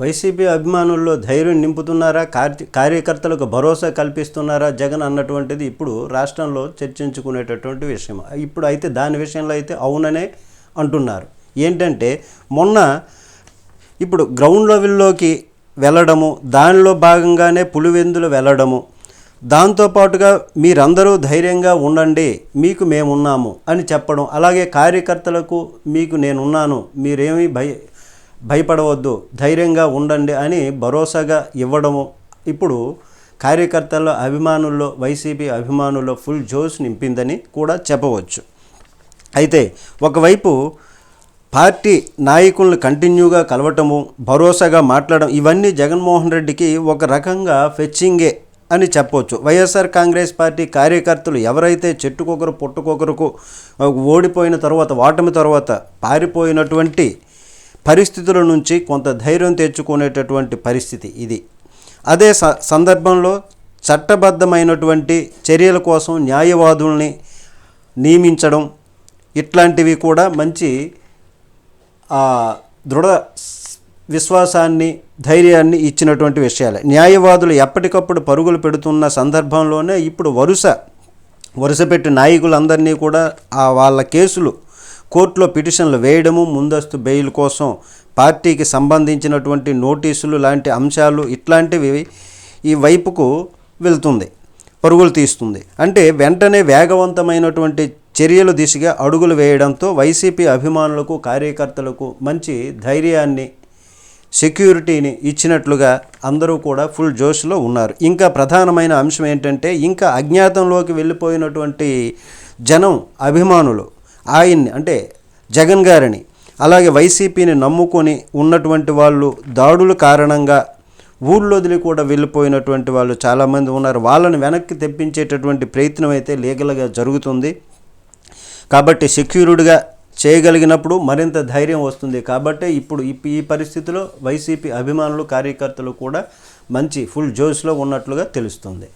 YCP అభిమానుల్లో ధైర్యం నింపుతున్నారా? కార్యకర్తలకు భరోసా కల్పిస్తున్నారా? జగన్ అన్నటువంటిది ఇప్పుడు రాష్ట్రంలో చర్చించుకునేటటువంటి విషయం. ఇప్పుడు అయితే దాని విషయంలో అయితే అవుననే అంటున్నారు. ఏంటంటే మొన్న ఇప్పుడు గ్రౌండ్ లెవెల్లోకి వెళ్ళడము దానిలో భాగంగానే పులివెందులు వెళ్ళడము దాంతోపాటుగా మీరందరూ ధైర్యంగా ఉండండి మీకు మేమున్నాము అని చెప్పడం అలాగే కార్యకర్తలకు మీకు నేనున్నాను మీరేమీ భయ భయపడవద్దు ధైర్యంగా ఉండండి అని భరోసాగా ఇవ్వడము. ఇప్పుడు కార్యకర్తల అభిమానుల్లో వైసీపీ అభిమానుల్లో ఫుల్ జోష్ నింపిందని కూడా చెప్పవచ్చు. అయితే ఒకవైపు పార్టీ నాయకులను కంటిన్యూగా కలవటము భరోసాగా మాట్లాడడం ఇవన్నీ జగన్మోహన్ రెడ్డికి ఒక రకంగా ఫెచ్చింగే అని చెప్పవచ్చు వైఎస్ఆర్ కాంగ్రెస్ పార్టీ కార్యకర్తలు ఎవరైతే చెట్టుకొకరు పుట్టుకొకరుకు ఓడిపోయిన తర్వాత ఓటమి తర్వాత పారిపోయినటువంటి పరిస్థితుల నుంచి కొంత ధైర్యం తెచ్చుకునేటటువంటి పరిస్థితి ఇది. అదే స సందర్భంలో చట్టబద్ధమైనటువంటి చర్యల కోసం న్యాయవాదుల్ని నియమించడం ఇట్లాంటివి కూడా మంచి దృఢ విశ్వాసాన్ని ధైర్యాన్ని ఇచ్చినటువంటి విషయాలే. న్యాయవాదులు ఎప్పటికప్పుడు పరుగులు పెడుతున్న సందర్భంలోనే ఇప్పుడు వరుస వరుసపెట్టి నాయకులందరినీ కూడా వాళ్ళ కేసులు కోర్టులో పిటిషన్లు వేయడము ముందస్తు బెయిల్ కోసం పార్టీకి సంబంధించినటువంటి నోటీసులు లాంటి అంశాలు ఇట్లాంటివి ఈ వైపుకు వెళ్తుంది పరుగులు తీస్తుంది. అంటే వెంటనే వేగవంతమైనటువంటి చర్యలు దిశగా అడుగులు వేయడంతో వైసీపీ అభిమానులకు కార్యకర్తలకు మంచి ధైర్యాన్ని సెక్యూరిటీని ఇచ్చినట్లుగా అందరూ కూడా ఫుల్ జోష్లో ఉన్నారు. ఇంకా ప్రధానమైన అంశం ఏంటంటే ఇంకా అజ్ఞాతంలోకి వెళ్ళిపోయినటువంటి జనం అభిమానులు ఆయన్ని అంటే జగన్ గారిని అలాగే వైసీపీని నమ్ముకొని ఉన్నటువంటి వాళ్ళు దాడుల కారణంగా ఊళ్ళో వదిలి కూడా వెళ్ళిపోయినటువంటి వాళ్ళు చాలామంది ఉన్నారు. వాళ్ళని వెనక్కి తెప్పించేటటువంటి ప్రయత్నం అయితే లీగల్గా జరుగుతుంది. కాబట్టి సెక్యూర్డ్గా చేయగలిగినప్పుడు మరింత ధైర్యం వస్తుంది. కాబట్టి ఇప్పుడు ఈ ఈ పరిస్థితిలో వైసీపీ అభిమానులు కార్యకర్తలు కూడా మంచి ఫుల్ జోష్లో ఉన్నట్లుగా తెలుస్తుంది.